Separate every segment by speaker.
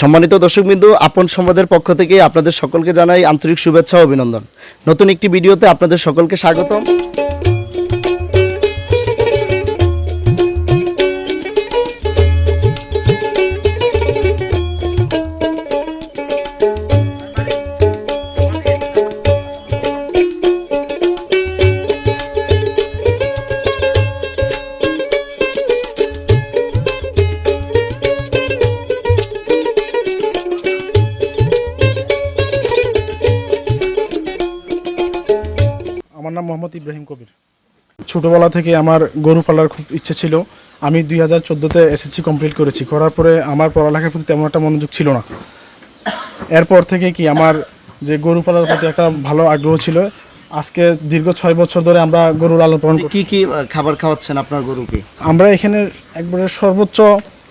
Speaker 1: সম্মানিত দর্শকবৃন্দু, আপন সম্বাদের পক্ষ থেকে আপনাদের সকলকে জানাই আন্তরিক শুভেচ্ছা অভিনন্দন। নতুন একটি ভিডিওতে আপনাদের সকলকে স্বাগতম।
Speaker 2: আমার নাম মোহাম্মদ ইব্রাহিম কবির। ছোটোবেলা থেকে আমার গরু পালার খুব ইচ্ছে ছিল। আমি দুই হাজার চোদ্দোতে এসএসসি কমপ্লিট করেছি। করার পরে আমার পড়ালেখার প্রতি তেমন একটা মনোযোগ ছিল না। এরপর থেকে কি আমার যে গরু পালার প্রতি একটা ভালো আগ্রহ ছিল আজকে দীর্ঘ ছয় বছর ধরে আমরা গরু লালন পালন করি
Speaker 1: কি কি খাবার খাওয়াচ্ছেন আপনার গরুকে?
Speaker 2: আমরা এখানে একবারে সর্বোচ্চ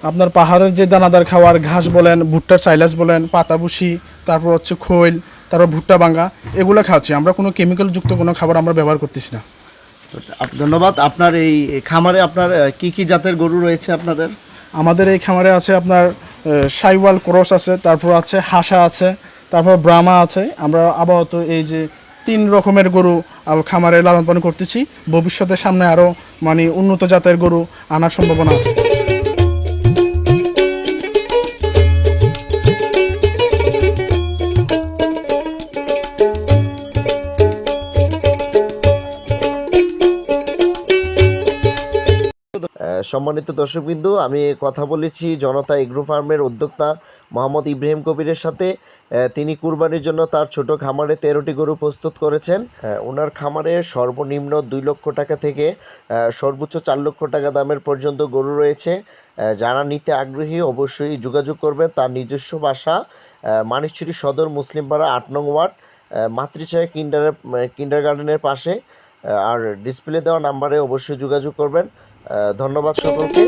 Speaker 2: আপনার পাহাড়ের যে দানাদার খাওয়ার ঘাস বলেন ভুট্টার সাইলাস বলেন পাতাবুসি তারপর হচ্ছে খৈল তারপর ভুট্টা বাঙ্গা এগুলো খাচ্ছি। আমরা কোনো কেমিক্যাল যুক্ত কোনো খাবার আমরা ব্যবহার করতেছি না।
Speaker 1: ধন্যবাদ। আপনার এই খামারে আপনার কি কি জাতের গরু রয়েছে আপনাদের?
Speaker 2: আমাদের এই খামারে আছে আপনার সাইওয়াল ক্রস আছে তারপর আছে হাসা আছে তারপর ব্রাহ্মা আছে। আমরা আপাতত এই যে তিন রকমের গরু খামারে লালন পালন করতেছি। ভবিষ্যতে সামনে আরও মানে উন্নত জাতের গরু আনার সম্ভাবনা আছে।
Speaker 3: সম্মানিত দর্শকবিন্দু, আমি কথা বলেছি জনতা এগ্রো ফার্মের উদ্যোক্তা মোহাম্মদ ইব্রাহিম কবিরের সাথে। তিনি কুরবানির জন্য তার ছোট খামারে তেরোটি গরু প্রস্তুত করেছেন। ওনার খামারে সর্বনিম্ন দুই লক্ষ টাকা থেকে সর্বোচ্চ চার লক্ষ টাকা দামের পর্যন্ত গরু রয়েছে। যারা নিতে আগ্রহী অবশ্যই যোগাযোগ করবেন তার নিজস্ব বাসা মানিকচুরি সদর মুসলিমপাড়া আট নং ওয়ার্ড মাতৃছায়া কিন্ডার কিন্ডার গার্ডেনের পাশে। আর ডিসপ্লে দেওয়া নাম্বারে অবশ্যই যোগাযোগ করবেন। ধন্যবাদ সকলকে।